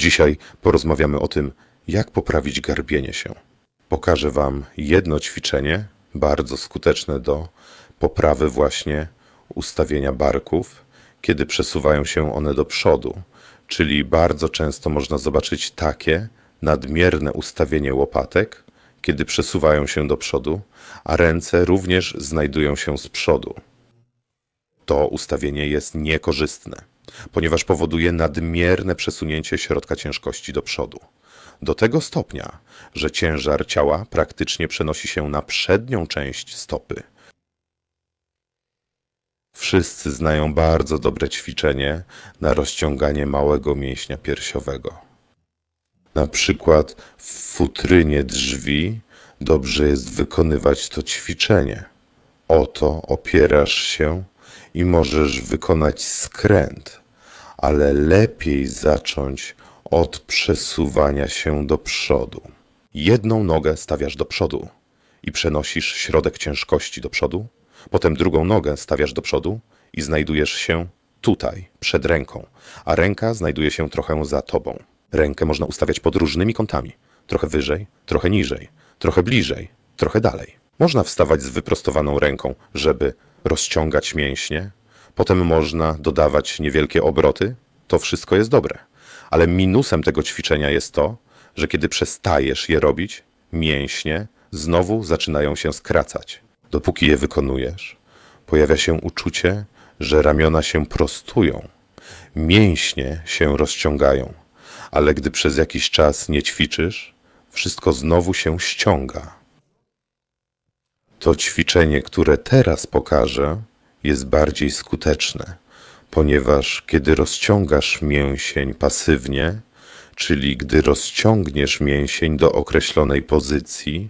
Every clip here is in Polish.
Dzisiaj porozmawiamy o tym, jak poprawić garbienie się. Pokażę Wam jedno ćwiczenie, bardzo skuteczne do poprawy właśnie ustawienia barków, kiedy przesuwają się one do przodu. Czyli bardzo często można zobaczyć takie nadmierne ustawienie łopatek, kiedy przesuwają się do przodu, a ręce również znajdują się z przodu. To ustawienie jest niekorzystne, ponieważ powoduje nadmierne przesunięcie środka ciężkości do przodu. Do tego stopnia, że ciężar ciała praktycznie przenosi się na przednią część stopy. Wszyscy znają bardzo dobre ćwiczenie na rozciąganie małego mięśnia piersiowego. Na przykład w futrynie drzwi dobrze jest wykonywać to ćwiczenie. Oto opierasz się i możesz wykonać skręt, ale lepiej zacząć od przesuwania się do przodu. Jedną nogę stawiasz do przodu i przenosisz środek ciężkości do przodu, potem drugą nogę stawiasz do przodu i znajdujesz się tutaj, przed ręką, a ręka znajduje się trochę za tobą. Rękę można ustawiać pod różnymi kątami, trochę wyżej, trochę niżej, trochę bliżej, trochę dalej. Można wstawać z wyprostowaną ręką, żeby rozciągać mięśnie, potem można dodawać niewielkie obroty. To wszystko jest dobre. Ale minusem tego ćwiczenia jest to, że kiedy przestajesz je robić, mięśnie znowu zaczynają się skracać. Dopóki je wykonujesz, pojawia się uczucie, że ramiona się prostują, mięśnie się rozciągają, ale gdy przez jakiś czas nie ćwiczysz, wszystko znowu się ściąga. To ćwiczenie, które teraz pokażę, jest bardziej skuteczne, ponieważ kiedy rozciągasz mięsień pasywnie, czyli gdy rozciągniesz mięsień do określonej pozycji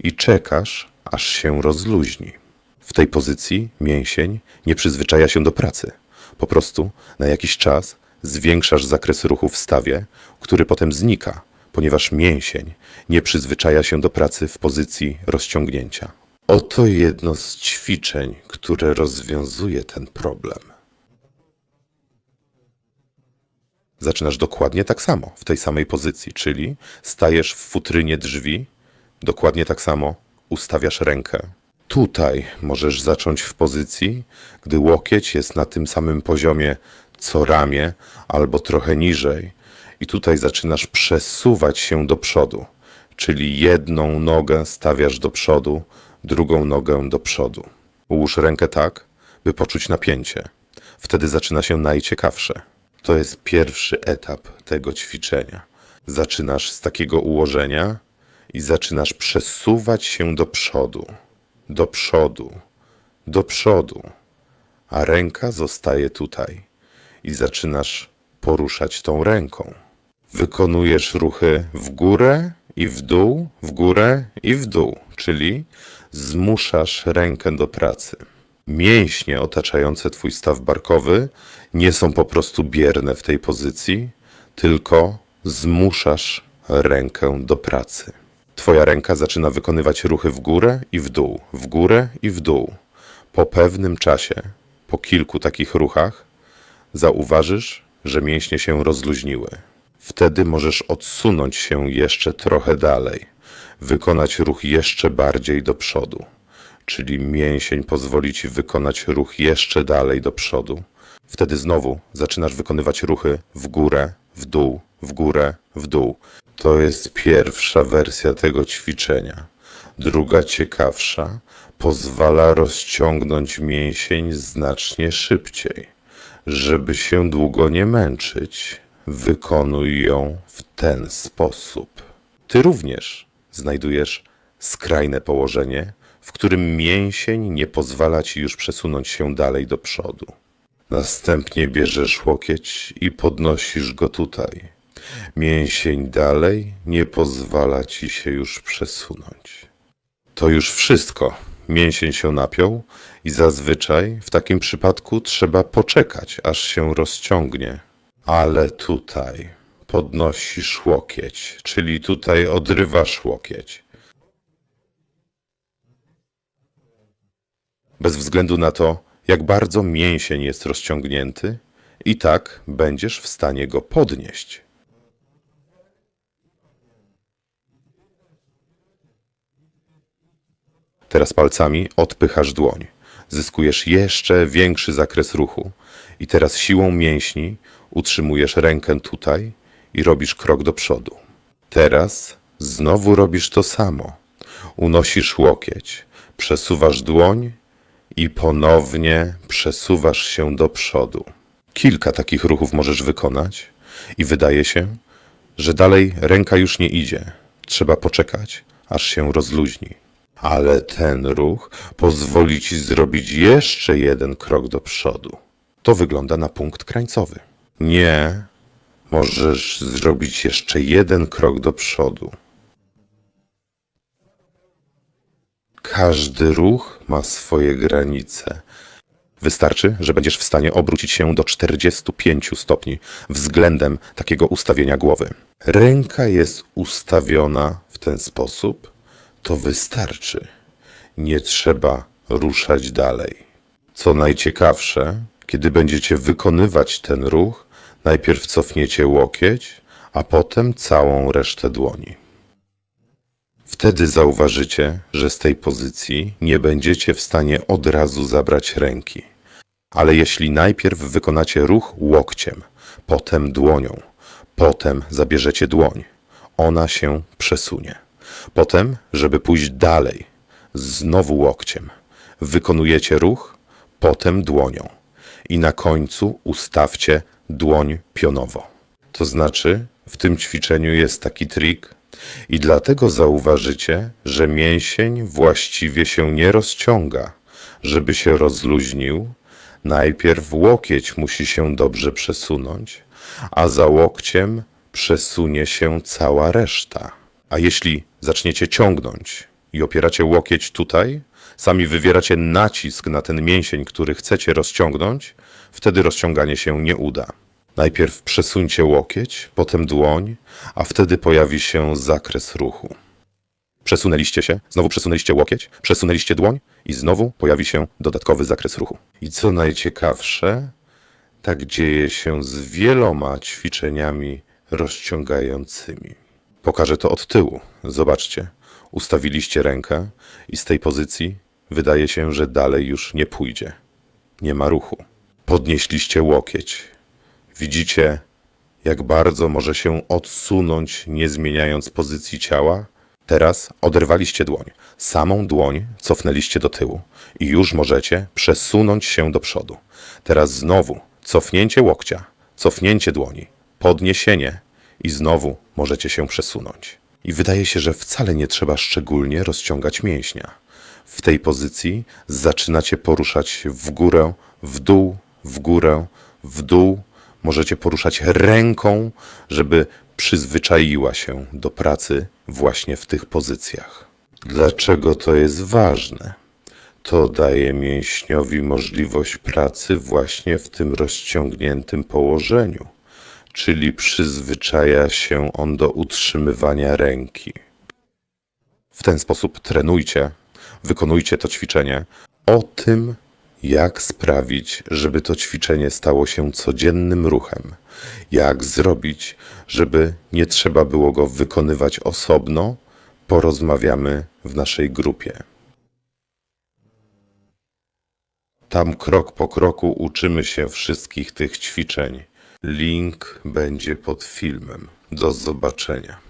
i czekasz, aż się rozluźni. W tej pozycji mięsień nie przyzwyczaja się do pracy. Po prostu na jakiś czas zwiększasz zakres ruchu w stawie, który potem znika, ponieważ mięsień nie przyzwyczaja się do pracy w pozycji rozciągnięcia. Oto jedno z ćwiczeń, które rozwiązuje ten problem. Zaczynasz dokładnie tak samo, w tej samej pozycji, czyli stajesz w futrynie drzwi, dokładnie tak samo ustawiasz rękę. Tutaj możesz zacząć w pozycji, gdy łokieć jest na tym samym poziomie co ramię, albo trochę niżej, i tutaj zaczynasz przesuwać się do przodu, czyli jedną nogę stawiasz do przodu, drugą nogę do przodu. Ułóż rękę tak, by poczuć napięcie. Wtedy zaczyna się najciekawsze. To jest pierwszy etap tego ćwiczenia. Zaczynasz z takiego ułożenia i zaczynasz przesuwać się do przodu, do przodu, do przodu, a ręka zostaje tutaj i zaczynasz poruszać tą ręką. Wykonujesz ruchy w górę i w dół, w górę i w dół, czyli zmuszasz rękę do pracy. Mięśnie otaczające twój staw barkowy nie są po prostu bierne w tej pozycji, tylko zmuszasz rękę do pracy. Twoja ręka zaczyna wykonywać ruchy w górę i w dół, w górę i w dół. Po pewnym czasie, po kilku takich ruchach, zauważysz, że mięśnie się rozluźniły. Wtedy możesz odsunąć się jeszcze trochę dalej, wykonać ruch jeszcze bardziej do przodu, czyli mięsień pozwoli ci wykonać ruch jeszcze dalej do przodu. Wtedy znowu zaczynasz wykonywać ruchy w górę, w dół, w górę, w dół. To jest pierwsza wersja tego ćwiczenia. Druga, ciekawsza, pozwala rozciągnąć mięsień znacznie szybciej. Żeby się długo nie męczyć, wykonuj ją w ten sposób. Ty również znajdujesz skrajne położenie, w którym mięsień nie pozwala ci już przesunąć się dalej do przodu. Następnie bierzesz łokieć i podnosisz go tutaj. Mięsień dalej nie pozwala ci się już przesunąć. To już wszystko. Mięsień się napiął i zazwyczaj w takim przypadku trzeba poczekać, aż się rozciągnie. Ale tutaj podnosisz łokieć, czyli tutaj odrywasz łokieć. Bez względu na to, jak bardzo mięsień jest rozciągnięty, i tak będziesz w stanie go podnieść. Teraz palcami odpychasz dłoń. Zyskujesz jeszcze większy zakres ruchu. I teraz siłą mięśni utrzymujesz rękę tutaj i robisz krok do przodu. Teraz znowu robisz to samo. Unosisz łokieć, przesuwasz dłoń i ponownie przesuwasz się do przodu. Kilka takich ruchów możesz wykonać i wydaje się, że dalej ręka już nie idzie. Trzeba poczekać, aż się rozluźni. Ale ten ruch pozwoli ci zrobić jeszcze jeden krok do przodu. To wygląda na punkt krańcowy. Nie, możesz zrobić jeszcze jeden krok do przodu. Każdy ruch ma swoje granice. Wystarczy, że będziesz w stanie obrócić się do 45 stopni względem takiego ustawienia głowy. Ręka jest ustawiona w ten sposób, to wystarczy. Nie trzeba ruszać dalej. Co najciekawsze, kiedy będziecie wykonywać ten ruch, najpierw cofniecie łokieć, a potem całą resztę dłoni. Wtedy zauważycie, że z tej pozycji nie będziecie w stanie od razu zabrać ręki. Ale jeśli najpierw wykonacie ruch łokciem, potem dłonią, potem zabierzecie dłoń, ona się przesunie. Potem, żeby pójść dalej, znowu łokciem, wykonujecie ruch, potem dłonią i na końcu ustawcie dłoń pionowo. To znaczy, w tym ćwiczeniu jest taki trik i dlatego zauważycie, że mięsień właściwie się nie rozciąga. Żeby się rozluźnił, najpierw łokieć musi się dobrze przesunąć, a za łokciem przesunie się cała reszta. A jeśli zaczniecie ciągnąć i opieracie łokieć tutaj, sami wywieracie nacisk na ten mięsień, który chcecie rozciągnąć, wtedy rozciąganie się nie uda. Najpierw przesuńcie łokieć, potem dłoń, a wtedy pojawi się zakres ruchu. Przesunęliście się, znowu przesunęliście łokieć, przesunęliście dłoń i znowu pojawi się dodatkowy zakres ruchu. I co najciekawsze, tak dzieje się z wieloma ćwiczeniami rozciągającymi. Pokażę to od tyłu. Zobaczcie. Ustawiliście rękę i z tej pozycji wydaje się, że dalej już nie pójdzie. Nie ma ruchu. Podnieśliście łokieć. Widzicie, jak bardzo może się odsunąć, nie zmieniając pozycji ciała? Teraz oderwaliście dłoń. Samą dłoń cofnęliście do tyłu i już możecie przesunąć się do przodu. Teraz znowu cofnięcie łokcia, cofnięcie dłoni, podniesienie i znowu możecie się przesunąć. I wydaje się, że wcale nie trzeba szczególnie rozciągać mięśnia. W tej pozycji zaczynacie poruszać w górę, w dół, w górę, w dół. Możecie poruszać ręką, żeby przyzwyczaiła się do pracy właśnie w tych pozycjach. Dlaczego to jest ważne? To daje mięśniowi możliwość pracy właśnie w tym rozciągniętym położeniu, czyli przyzwyczaja się on do utrzymywania ręki. W ten sposób trenujcie, wykonujcie to ćwiczenie o tym, jak sprawić, żeby to ćwiczenie stało się codziennym ruchem, jak zrobić, żeby nie trzeba było go wykonywać osobno, porozmawiamy w naszej grupie. Tam krok po kroku uczymy się wszystkich tych ćwiczeń. Link będzie pod filmem. Do zobaczenia.